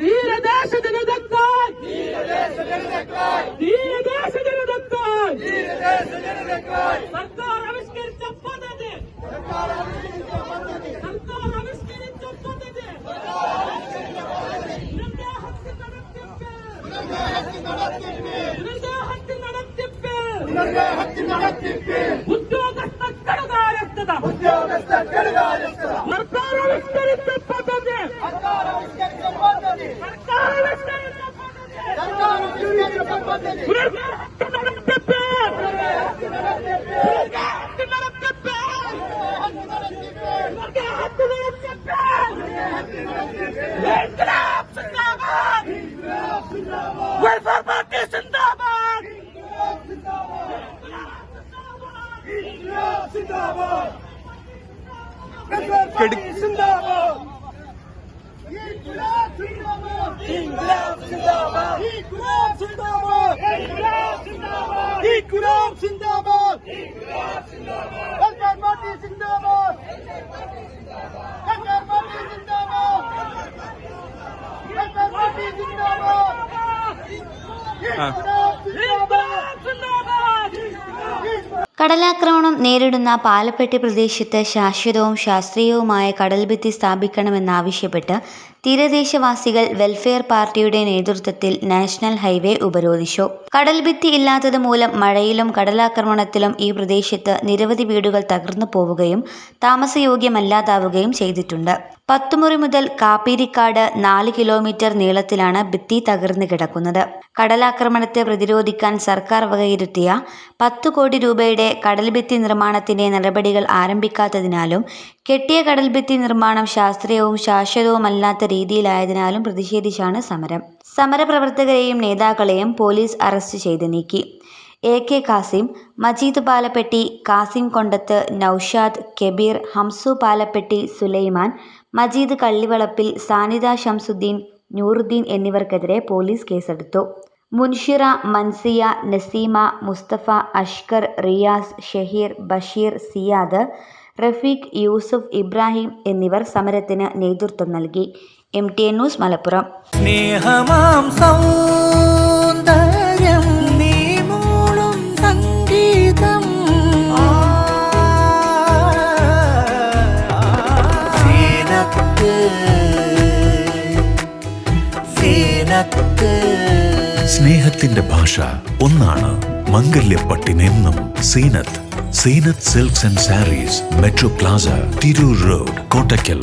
ധീരദേശ ജനതക്കായി ധീരദേശ ಸರ್ಕಾರ ಆವಿಷ್ಕರಿಸಿದ ಪದ್ಧತಿ ಸರ್ಕಾರ ಆವಿಷ್ಕರಿಸಿದ ಪದ್ಧತಿ ವೃಂದಾ ಹತ್ತಿ ನಡತ್ತಿಪ್ಪೆ ವೃಂದಾ ಹತ್ತಿ ನಡತ್ತಿಪ್ಪೆ ವೃಂದಾ ಹತ್ತಿ ನಡತ್ತಿಪ್ಪೆ ಉದ್ಯೋಗಸ್ಥ ಕಡೆಗಾರಿಸ್ತದ ಉದ್ಯೋಗಸ್ಥ ಕಡೆಗಾರಿಸ್ತದ ಸರ್ಕಾರ ಆವಿಷ್ಕರಿಸಿದ ಪದ್ಧತಿ ಸರ್ಕಾರ ಆವಿಷ್ಕರಿಸಿದ ಪದ್ಧತಿ ಸರ್ಕಾರ ಆವಿಷ್ಕರಿಸಿದ ಪದ್ಧತಿ ಸರ್ಕಾರ ಆವಿಷ್ಕರಿಸಿದ ಪದ್ಧತಿ ഇൻക്ലാബ് കടലാക്രമണം നേരിടുന്ന പാലപ്പെട്ടി പ്രദേശത്ത് ശാശ്വതവും ശാസ്ത്രീയവുമായ കടൽഭിത്തി സ്ഥാപിക്കണമെന്നാവശ്യപ്പെട്ട് തീരദേശവാസികൾ വെൽഫെയർ പാർട്ടിയുടെ നേതൃത്വത്തിൽ നാഷണൽ ഹൈവേ ഉപരോധിച്ചു. കടൽഭിത്തി ഇല്ലാത്തത് മൂലം മഴയിലും കടലാക്രമണത്തിലും ഈ പ്രദേശത്ത് നിരവധി വീടുകൾ തകർന്നു പോവുകയും താമസയോഗ്യമല്ലാതാവുകയും ചെയ്തിട്ടുണ്ട്. പത്തുമുറി മുതൽ കാപ്പീരിക്കാട് നാല് കിലോമീറ്റർ നീളത്തിലാണ് ഭിത്തി തകർന്നു കിടക്കുന്നത്. കടലാക്രമണത്തെ പ്രതിരോധിക്കാൻ സർക്കാർ വകയിരുത്തിയ പത്ത് കോടി രൂപയുടെ കടൽഭിത്തി നിർമ്മാണത്തിന്റെ നടപടികൾ ആരംഭിക്കാത്തതിനാലും കെട്ടിയ കടൽഭിത്തി നിർമ്മാണം ശാസ്ത്രീയവും ശാശ്വതവുമല്ലാത്ത രീതിയിലായതിനാലും പ്രതിഷേധിച്ചാണ് സമരം. സമരപ്രവർത്തകരെയും നേതാക്കളെയും പോലീസ് അറസ്റ്റ് ചെയ്ത് നീക്കി. എ കെ കാസിം മജീദ് പാലപ്പെട്ടി കാസിം കൊണ്ടത്ത് നൌഷാദ് കെബീർ ഹംസു പാലപ്പെട്ടി സുലൈമാൻ മജീദ് കള്ളിവളപ്പിൽ സാനിദ ഷംസുദ്ദീൻ നൂറുദ്ദീൻ എന്നിവർക്കെതിരെ പോലീസ് കേസെടുത്തു. മുൻഷിറ മൻസിയ നസീമ മുസ്തഫ അഷ്കർ റിയാസ് ഷഹീർ ബഷീർ സിയാദ് റഫീഖ് യൂസുഫ് ഇബ്രാഹിം എന്നിവർ സമരത്തിന് നേതൃത്വം നൽകി. M T N news Malappuram. സ്നേഹത്തിന്റെ ഭാഷ ഒന്നാണ് മംഗല്യപ്പട്ടിനെന്നും Zeenath. Zeenath silks and sarees metro plaza Tirur road Kottakkal